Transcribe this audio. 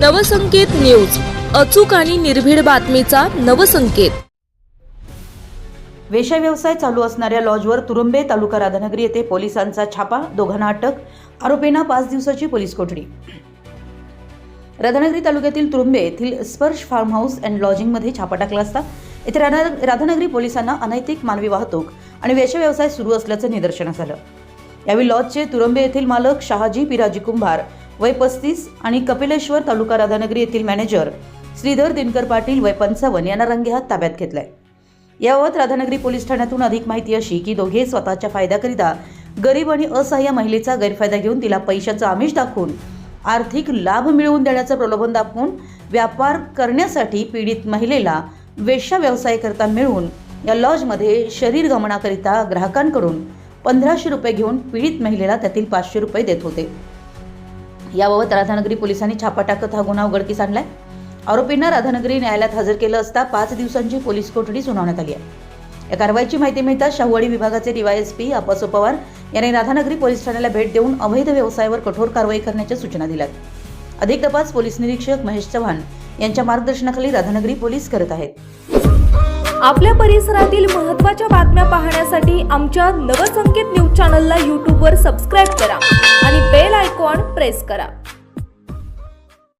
Navsanket news. अचूक आणि निर्भीड बातमीचा नवसंकेत. वेश्या व्यवसाय चालू असणाऱ्या लॉजवर तुरुंबे तालुका राधानगरी येथे पोलिसांचा छापा दोघांना अटक आरोपींना पाच दिवसाची पोलीस कोठडी. राधानगरी तालुक्यातील तुरुंबे येथील स्पर्श फार्म हाऊस अँड लॉजिंगमध्ये छापा टाकला असता येथे राधानगरी पोलिसांना अनैतिक मानवी वाहतूक आणि वेश्या व्यवसाय सुरू असल्याचं निदर्शनास आलं. यावेळी लॉजचे तुरुंबे येथील मालक शहाजी पिराजी कुंभार वय पस्तीस आणि कपिलेश्वर तालुका राधानगरी येथील मॅनेजर श्रीधर दिनकर पाटील वय पंचावन्न यांना रंगेहात ताब्यात घेतलाय. याबाबत राधानगरी पोलीस ठाण्यातून अधिक माहिती अशी की दोघे स्वतःच्या फायद्याकरिता गरीब आणि असहाय्य महिलेचा गैरफायदा घेऊन तिला पैशाचं आमिष दाखवून आर्थिक लाभ मिळवून देण्याचं प्रलोभन दाखवून व्यापार करण्यासाठी पीडित महिलेला वेश्या व्यवसायाकरता मिळवून या लॉजमध्ये शरीर गमनाकरिता ग्राहकांकडून पंधराशे रुपये घेऊन पीडित महिलेला त्यातील पाचशे रुपये देत होते. याबाबत राधानगरी पोलिसांनी छापा टाकत हा गुन्हा उघडकीस आणलाय. आरोपींना राधानगरी न्यायालयात हजर केलं असता पाच दिवसांची पोलीस कोठडी सुनावण्यात आली आहे. या कारवाईची माहिती मिळताच शाहूवाडी विभागाचे डीवायएसपी अपासो पवार यांनी राधानगरी पोलीस ठाण्याला भेट देऊन अवैध व्यवसायावर कठोर कारवाई करण्याच्या सूचना दिल्यात अधिक तपास पोलीस निरीक्षक महेश चव्हाण यांच्या मार्गदर्शनाखाली राधानगरी पोलीस करत आहेत. आपल्या परिसरातील महत्त्वाच्या बातम्या पाहण्यासाठी आमच्या नवसंकेत न्यूज चॅनलला यूट्यूबवर सबस्क्राईब करा आणि प्रेस करा.